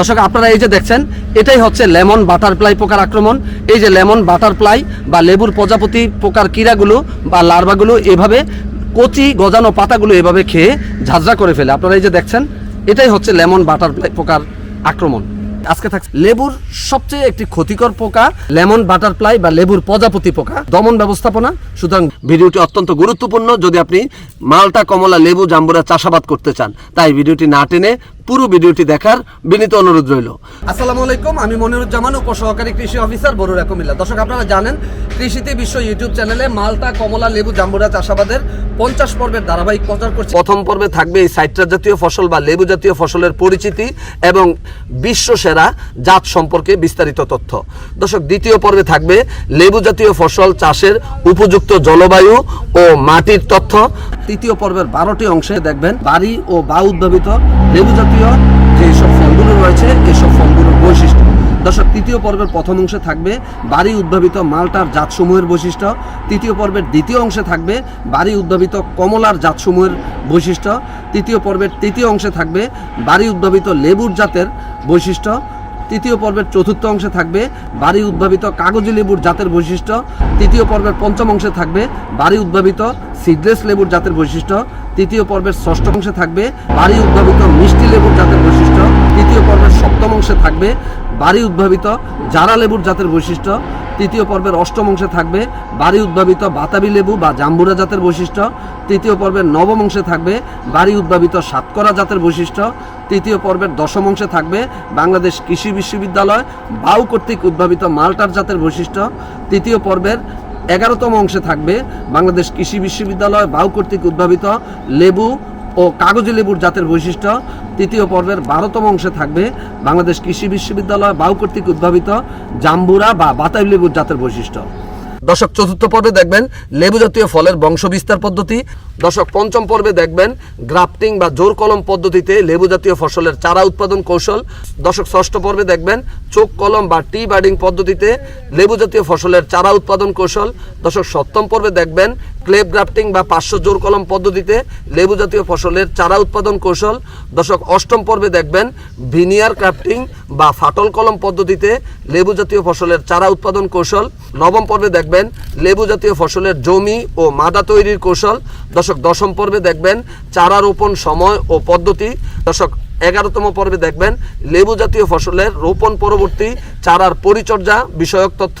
দর্শক, আপনারা এই যে দেখছেন, এটাই হচ্ছে লেমন বাটারফ্লাই পোকার আক্রমণ। এই যে লেমন বাটারফ্লাই বা লেবুর প্রজাপতি পোকার কীড়াগুলো বা লার্ভাগুলো এভাবে কচি গজানো পাতাগুলো এভাবে খেয়ে ঝাঁঝরা করে ফেলে। আপনারা এই যে দেখছেন, এটাই হচ্ছে লেমন বাটারফ্লাই পোকার আক্রমণ। আজকে থাকছে লেবুর সবচেয়ে একটি ক্ষতিকর পোকা লেমন বাটারফ্লাই বা লেবুর প্রজাপতি পোকা। দমন ব্যবস্থাপনা। সুতরাং ভিডিওটি অত্যন্ত গুরুত্বপূর্ণ। যদি আপনি মালটা, কমলা, লেবু, জাম্বুরা চাষাবাদ করতে চান, তাই ভিডিওটি না টেনে পুরো ভিডিওটি দেখার বিনীত অনুরোধ রইল। আসসালামু আলাইকুম আমি মনিরুজ্জামান উপসহকারী কৃষি অফিসার বরুরা কুমিল্লা দর্শক আপনারা জানেন কৃষিতে বিশ্ব ইউটিউব চ্যানেলে মালটা কমলা লেবু জাম্বুরা চাষাবাদের পঞ্চাশ পর্বের ধারাবাহিক প্রচার করছে। প্রথম পর্বে থাকবে এই সাইট্রাস জাতীয় ফসল বা লেবু জাতীয় ফসলের পরিচিতি এবং বিশ্ব সেরা জাত সম্পর্কে বিস্তারিত তথ্য। দর্শক দ্বিতীয় পর্বে থাকবে লেবু জাতীয় ফসল চাষের উপযুক্ত জলবায়ু ও মাটির তথ্য। তৃতীয় পর্বের বারোটি অংশে দেখবেন বাড়ি ও বা উদ্ভাবিত লেবু জাতীয় যে সব ফলগুলো রয়েছে, এসব ফলগুলোর বৈশিষ্ট্য। দর্শক, তৃতীয় পর্বের প্রথম অংশে থাকবে বাড়ি উদ্ভাবিত মালটার জাতসমূহের বৈশিষ্ট্য। তৃতীয় পর্বের দ্বিতীয় অংশে থাকবে বাড়ি উদ্ভাবিত কমলার জাতসমূহের বৈশিষ্ট্য। তৃতীয় পর্বের তৃতীয় অংশে থাকবে বাড়ি উদ্ভাবিত লেবুর জাতের বৈশিষ্ট্য। তৃতীয় পর্বের চতুর্থ অংশে থাকবে বাড়ি উদ্ভাবিত কাগজি লেবুর জাতের বৈশিষ্ট্য। তৃতীয় পর্বের পঞ্চম অংশে থাকবে বাড়ি উদ্ভাবিত সিডলেস লেবুর জাতের বৈশিষ্ট্য। তৃতীয় পর্বের ষষ্ঠ অংশে থাকবে বাড়ি উদ্ভাবিত মিষ্টি লেবুর জাতের বৈশিষ্ট্য। তৃতীয় পর্বের সপ্তম অংশে থাকবে বাড়ি উদ্ভাবিত জারা লেবুর জাতের বৈশিষ্ট্য। তৃতীয় পর্বের অষ্টম অংশে থাকবে বাড়ি উদ্ভাবিত বাতাবি লেবু বা জাম্বুরা জাতের বৈশিষ্ট্য। তৃতীয় পর্বের নবম অংশে থাকবে বাড়ি উদ্ভাবিত সাতকরা জাতের বৈশিষ্ট্য। তৃতীয় পর্বের দশম অংশে থাকবে বাংলাদেশ কৃষি বিশ্ববিদ্যালয়, বাউ কর্তৃক উদ্ভাবিত মাল্টার জাতের বৈশিষ্ট্য। তৃতীয় পর্বের এগারোতম অংশে থাকবে বাংলাদেশ কৃষি বিশ্ববিদ্যালয়, বাউ কর্তৃক উদ্ভাবিত লেবু ও কাগজি লেবুর জাতের বৈশিষ্ট্য তৃতীয় পর্বের বারোতম অংশে থাকবে বাংলাদেশ কৃষি বিশ্ববিদ্যালয় বাউ কর্তৃক উদ্ভাবিত জাম্বুরা বা বাতাবি লেবুর জাতের বৈশিষ্ট্য। দশক চতুর্থ পর্বে দেখবেন লেবু জাতীয় ফলের বংশ বিস্তার পদ্ধতি দশক পঞ্চম পর্বে দেখবেন গ্রাফটিং বা জোর কলম পদ্ধতিতে লেবু জাতীয় ফসলের চারা উৎপাদন কৌশল। দশক ষষ্ঠ পর্বে দেখবেন চোখ কলম বা টি বার্ডিং পদ্ধতিতে লেবু জাতীয় ফসলের চারা উৎপাদন কৌশল। দশক সপ্তম পর্বে দেখবেন ক্লেপ গ্রাফটিং বা পাঁচশো জোর কলম পদ্ধতিতে লেবু জাতীয় ফসলের চারা উৎপাদন কৌশল। দশক অষ্টম পর্বে দেখবেন ভিনিয়ার ক্রাফটিং বা ফাটল কলম পদ্ধতিতে লেবু জাতীয় ফসলের চারা উৎপাদন কৌশল। নবম পর্বে দেখবেন লেবু জাতীয় ফসলের জমি ও মাদা তৈরির কৌশল। দশক দশম পর্বে দেখবেন চারা রোপণ সময় ও পদ্ধতি। দর্শক, এগারোতম পর্বে দেখবেন লেবু জাতীয় ফসলের রোপণ পরবর্তী চারার পরিচর্যা, বিষয়ক তথ্য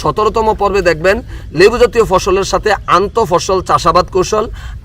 সতেরোতম পর্বে দেখবেন লেবু জাতীয় ফসলের সাথে আন্ত ফসল চাষাবাদ কৌশল।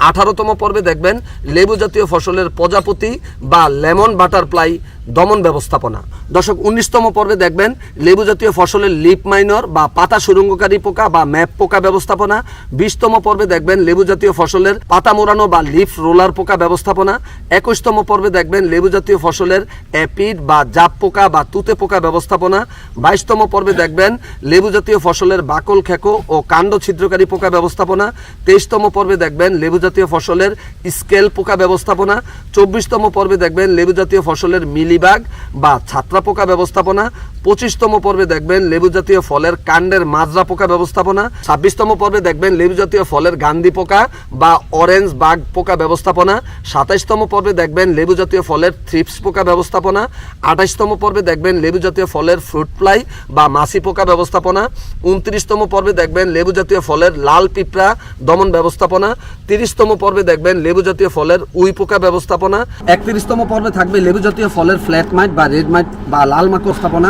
আঠারোতম পর্বে দেখবেন লেবু জাতীয় ফসলের প্রজাপতি বা লেমন বাটারফ্লাই দমন ব্যবস্থাপনা। দর্শক, উনিশতম পর্বে দেখবেন লেবু জাতীয় ফসলের লিপ মাইনর বা পাতা সুরঙ্গকারী পোকা বা ম্যাপ পোকা ব্যবস্থাপনা। বিশতম পর্বে দেখবেন লেবু জাতীয় ফসলের পাতা মোড়ানো বা লিফ রোলার পোকা ব্যবস্থাপনা। একুশতম পর্বে দেখবেন লেবু জাতীয় ফসলের অ্যাপিড বা জাপ পোকা বা তুতে পোকা ব্যবস্থাপনা। বাইশতম পর্বে দেখবেন লেবু জাতীয় ফসলের বাকল খেকো ও কাণ্ড ছিদ্রকারী পোকা ব্যবস্থাপনা। তেইশতম পর্বে দেখবেন লেবু জাতীয় ফসলের স্কেল পোকা ব্যবস্থাপনা। চব্বিশতম পর্বে দেখবেন লেবু জাতীয় ফসলের মিলিবাগ বা ছাত্রা পোকা ব্যবস্থাপনা। পঁচিশতম পর্বে দেখবেন লেবু জাতীয় ফলের কাণ্ডের মাজরা পোকা ব্যবস্থাপনা, ছাব্বিশতম পর্বে দেখবেন লেবু জাতীয় ফলের গান্ধী পোকা বা অরেঞ্জ বাগ পোকা ব্যবস্থাপনা, সাতাইশতম পর্বে দেখবেন লেবু জাতীয় ফলের থ্রিপস পোকা ব্যবস্থাপনা আঠাইশতম পর্বে দেখবেন লেবু জাতীয় ফলের ফ্রুট ফ্লাই বা মাছি পোকা ব্যবস্থাপনা, উনত্রিশতম পর্বে দেখবেন লেবু জাতীয় ফলের লাল পিঁপড়া দমন ব্যবস্থাপনা, তিরিশতম পর্বে দেখবেন লেবু জাতীয় ফলের উই পোকা ব্যবস্থাপনা, একত্রিশতম পর্বে থাকবে লেবু জাতীয় ফলের ফ্ল্যাট মাইট বা রেড মাইট বা লাল মাকড় স্থাপনা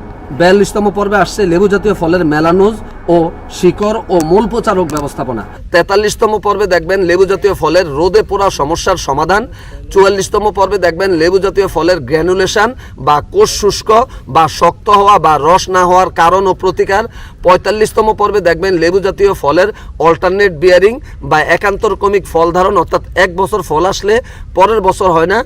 বিয়াল্লিশতম পর্বে আসছে লেবু জাতীয় ফলের মেলানোজ ও শিকড় ও মূল পচা রোগ ব্যবস্থাপনা। তেতাল্লিশতম পর্বে দেখবেন লেবু জাতীয় ফলের রোদে পোড়া সমস্যার সমাধান, চুয়াল্লিশতম পর্বে দেখবেন লেবু জাতীয় ফলের গ্র্যানুলেশন বা কোষ শুষ্ক বা শক্ত হওয়া বা রস না হওয়ার কারণ ও প্রতিকার, পঁয়তাল্লিশতম পর্বে দেখবেন লেবু জাতীয় ফলের অল্টারনেট বিয়ারিং বা একান্তর কমিক ফল ধারণ, অর্থাৎ এক বছর ফল আসলে পরের বছর হয় না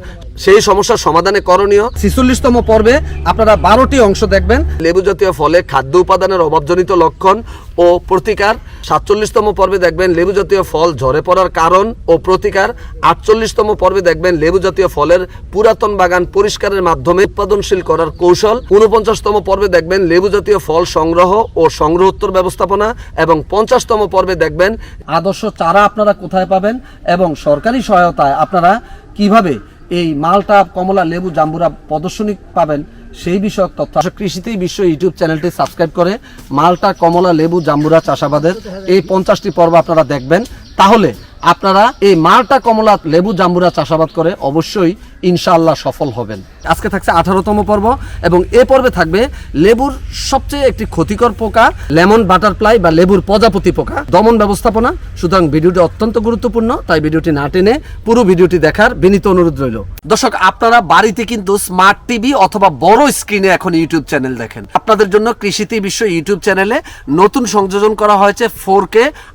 সেই সমস্যার সমাধানে করণীয়। ছিচল্লিশতম পর্বে আপনারা বারোটি অংশ দেখবেন। লেবু জাতীয় ফলে খাদ্য উপাদানের অভাবজনিত লক্ষণ ও প্রতিকার। সাতচল্লিশতম পর্বে দেখবেন লেবু জাতীয় ফল ঝরে পড়ার কারণ ও প্রতিকার। আটচল্লিশতম পর্বে দেখবেন লেবু জাতীয় ফলের পুরাতন বাগান পরিষ্কারের মাধ্যমে উৎপাদনশীল করার কৌশল। উনপঞ্চাশতম পর্বে দেখবেন লেবু জাতীয় ফল সংগ্রহ ও সংগ্রহোত্তর ব্যবস্থাপনা এবং পঞ্চাশতম পর্বে দেখবেন আদর্শ চারা আপনারা কোথায় পাবেন এবং সরকারি সহায়তায় আপনারা কীভাবে এই মালটা, কমলা, লেবু, জাম্বুরা প্রদর্শনী পাবেন সেই বিষয়ক তথ্য। কৃষিতেই বিশ্ব ইউটিউব চ্যানেলটি সাবস্ক্রাইব করে মালটা, কমলা, লেবু, জাম্বুরা চাষাবাদের এই পঞ্চাশটি পর্ব আপনারা দেখবেন। তাহলে আপনারা এই মালটা, কমলা, লেবু, জাম্বুরা চাষাবাদ করে অবশ্যই ইনশাআল্লাহ সফল হবেন। আজকে থাকছে আঠারোতম পর্ব এবং এ পর্বে থাকবে লেবুর সবচেয়ে একটি ক্ষতিকর পোকা, লেমন বাটারফ্লাই বা লেবুর প্রজাপতি পোকা। দমন ব্যবস্থাপনা, সুতরাং ভিডিওটি অত্যন্ত গুরুত্বপূর্ণ, তাই ভিডিওটি না টেনে পুরো ভিডিওটি দেখার বিনীত অনুরোধ রইল। দর্শক, আপনারা বাড়িতে কিন্তু স্মার্ট টিভি অথবা বড় স্ক্রিনে এখন ইউটিউব চ্যানেল দেখেন। আপনাদের জন্য কৃষিতে বিশ্ব ইউটিউব চ্যানেলে নতুন সংযোজন করা হয়েছে ফোর কে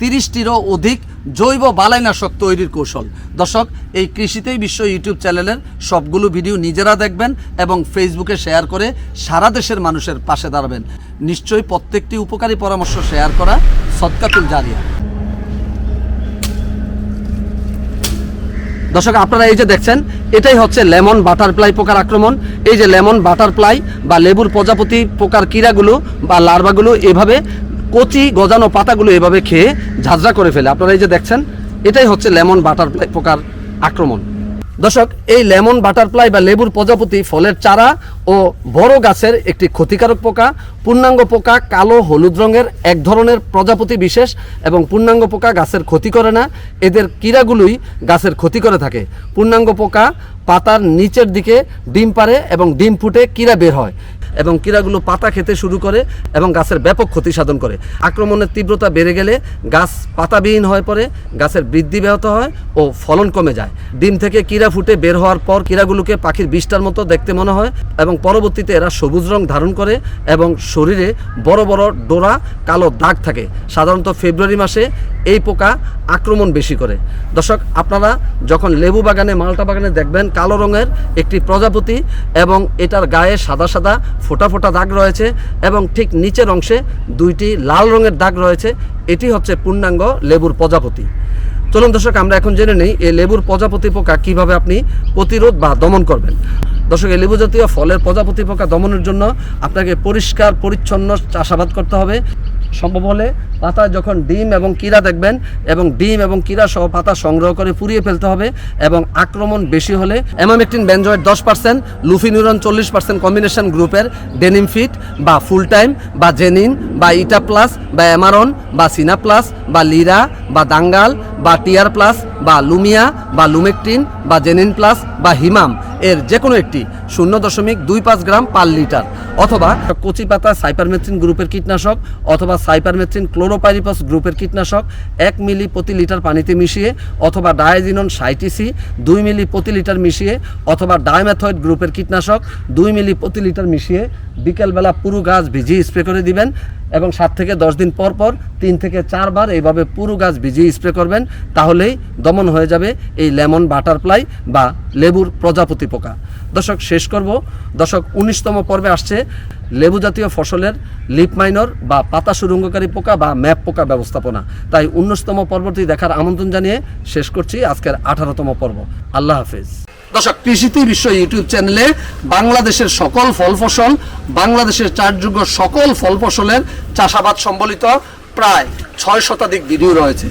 তিরিশটিরও অধিক জৈব বালাইনাশক তৈরির কৌশল। দর্শক, এই কৃষিতেই বিশ্ব ইউটিউব চ্যানেলের সবগুলো ভিডিও নিজেরা দেখবেন এবং ফেসবুকে শেয়ার করে সারা দেশের মানুষের পাশে দাঁড়াবেন। নিশ্চয়ই প্রত্যেকটি উপকারী পরামর্শ শেয়ার করা সৎকাতুল জারিয়া। দর্শক, আপনারা এই যে দেখছেন, এটাই হচ্ছে লেমন বাটারফ্লাই পোকার আক্রমণ। এই যে লেমন বাটারফ্লাই বা লেবুর প্রজাপতি পোকার কীড়াগুলো বা লার্ভাগুলো এভাবে কচি গজানো পাতাগুলো এভাবে খেয়ে ঝাঁঝরা করে ফেলে। আপনারা এই যে দেখছেন, এটাই হচ্ছে লেমন বাটারফ্লাই পোকার আক্রমণ। দর্শক, এই লেমন বাটারফ্লাই বা লেবুর প্রজাপতি ফলের চারা ও বড় গাছের একটি ক্ষতিকারক পোকা, পূর্ণাঙ্গ পোকা কালো, হলুদ রঙের এক ধরনের প্রজাপতি বিশেষ এবং পূর্ণাঙ্গ পোকা গাছের ক্ষতি করে না। এদের কীড়াগুলোই গাছের ক্ষতি করে থাকে। পূর্ণাঙ্গ পোকা পাতার নিচের দিকে ডিম পারে এবং ডিম ফুটে কীড়া বের হয় এবং কীড়াগুলো পাতা খেতে শুরু করে এবং গাছের ব্যাপক ক্ষতি সাধন করে। আক্রমণের তীব্রতা বেড়ে গেলে গাছ পাতাবিহীন হয়ে পড়ে, গাছের বৃদ্ধি ব্যাহত হয় ও ফলন কমে যায়। ডিম থেকে কীড়া ফুটে বের হওয়ার পর কীড়াগুলোকে পাখির বিষ্টার মতো দেখতে মনে হয় এবং পরবর্তীতে এরা সবুজ রং ধারণ করে এবং শরীরে বড় বড় ডোরা, কালো দাগ থাকে। সাধারণত ফেব্রুয়ারি মাসে এই পোকা আক্রমণ বেশি করে। দর্শক, আপনারা যখন লেবু বাগানে, মালটা বাগানে দেখবেন, কালো রঙের একটি প্রজাপতি এবং এটার গায়ে সাদা সাদা ফোটা ফোটা দাগ রয়েছে এবং ঠিক নিচের অংশে দুইটি লাল রঙের দাগ রয়েছে। এটি হচ্ছে পূর্ণাঙ্গ লেবুর প্রজাপতি। চলুন দর্শক, আমরা এখন জেনে নেই, এই লেবুর প্রজাপতি পোকা কীভাবে আপনি প্রতিরোধ বা দমন করবেন। দর্শক, এই লেবু জাতীয় ফলের প্রজাপতি পোকা দমনের জন্য আপনাকে পরিষ্কার, পরিচ্ছন্ন চাষাবাদ করতে হবে। সম্ভব হলে পাতা যখন ডিম এবং কীরা দেখবেন এবং ডিম এবং কীরা সহ পাতা সংগ্রহ করে পুড়িয়ে ফেলতে হবে এবং আক্রমণ বেশি হলে অ্যামামেকটিন বেঞ্জয়েড দশ পার্সেন্ট, লুফিনিউরন চল্লিশ পার্সেন্ট কম্বিনেশন গ্রুপের ডেনিম ফিট বা ফুল টাইম বা জেনিন বা ইটা প্লাস বা অ্যামারন বা সিনা প্লাস বা লিরা বা দাঙ্গাল বা টিয়ার প্লাস বা লুমিয়া বা লুমেকটিন বা জেনিন প্লাস বা হিমাম। এর যে কোনো একটি, শূন্য দশমিক দুই পাঁচ গ্রাম পার লিটার অথবা কচি পাতা সাইপারমেথ্রিন গ্রুপের কীটনাশক অথবা সাইপারমেথ্রিন ক্লোরোপাইরিপাস গ্রুপের কীটনাশক এক মিলি প্রতি লিটার পানিতে মিশিয়ে অথবা ডায়াজিনন সাইটিসি দুই মিলি প্রতি লিটার মিশিয়ে অথবা ডাইমেথয়েড গ্রুপের কীটনাশক দুই মিলি প্রতি লিটার মিশিয়ে বিকেলবেলা পুরো গাছ ভিজিয়ে স্প্রে করে দিবেন। এবং সাত থেকে দশ দিন পর পর তিন থেকে চারবার এইভাবে পুরো গাছ ভিজিয়ে স্প্রে করবেন, তাহলেই দমন হয়ে যাবে এই লেমন বাটারফ্লাই বা লেবুর প্রজাপতি পোকা। দর্শক, শেষ করব। দর্শক, উনিশতম পর্বে আসছে লেবু জাতীয় ফসলের লিপ মাইনর বা পাতা সুরঙ্গকারী পোকা বা ম্যাপ পোকা ব্যবস্থাপনা। তাই উনিশতম পর্বটি দেখার আমন্ত্রণ জানিয়ে শেষ করছি আজকের আঠারোতম পর্ব। আল্লাহ হাফেজ। দর্শক, কৃষিতে বিশ্ব ইউটিউব চ্যানেলে বাংলাদেশের সকল ফল ফসল, বাংলাদেশের চারযোগ্য সকল ফল ফসলের চাষাবাদ সম্বলিত প্রায় ছয় শতাধিক ভিডিও রয়েছে।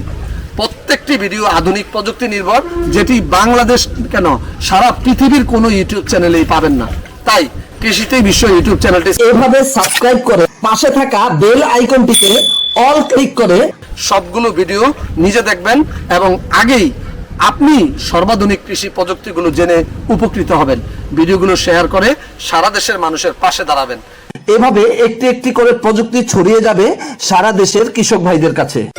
প্রত্যেকটি ভিডিও আধুনিক প্রযুক্তি নির্ভর, যেটি বাংলাদেশ কেন সারা পৃথিবীর কোনো ইউটিউব চ্যানেলেই পাবেন না। তাই কৃষিতে বিশ্ব ইউটিউব চ্যানেলটি এভাবে সাবস্ক্রাইব করে পাশে থাকা বেল আইকনটিতে অল ক্লিক করে সবগুলো ভিডিও নিজে দেখবেন এবং আগেই আপনি সর্বাধুনিক কৃষি প্রযুক্তিগুলো জেনে উপকৃত হবেন। ভিডিওগুলো শেয়ার করে সারা দেশের মানুষের পাশে দাঁড়াবেন। এভাবে একটি একটি করে প্রযুক্তি ছড়িয়ে যাবে সারা দেশের কৃষক ভাইদের কাছে।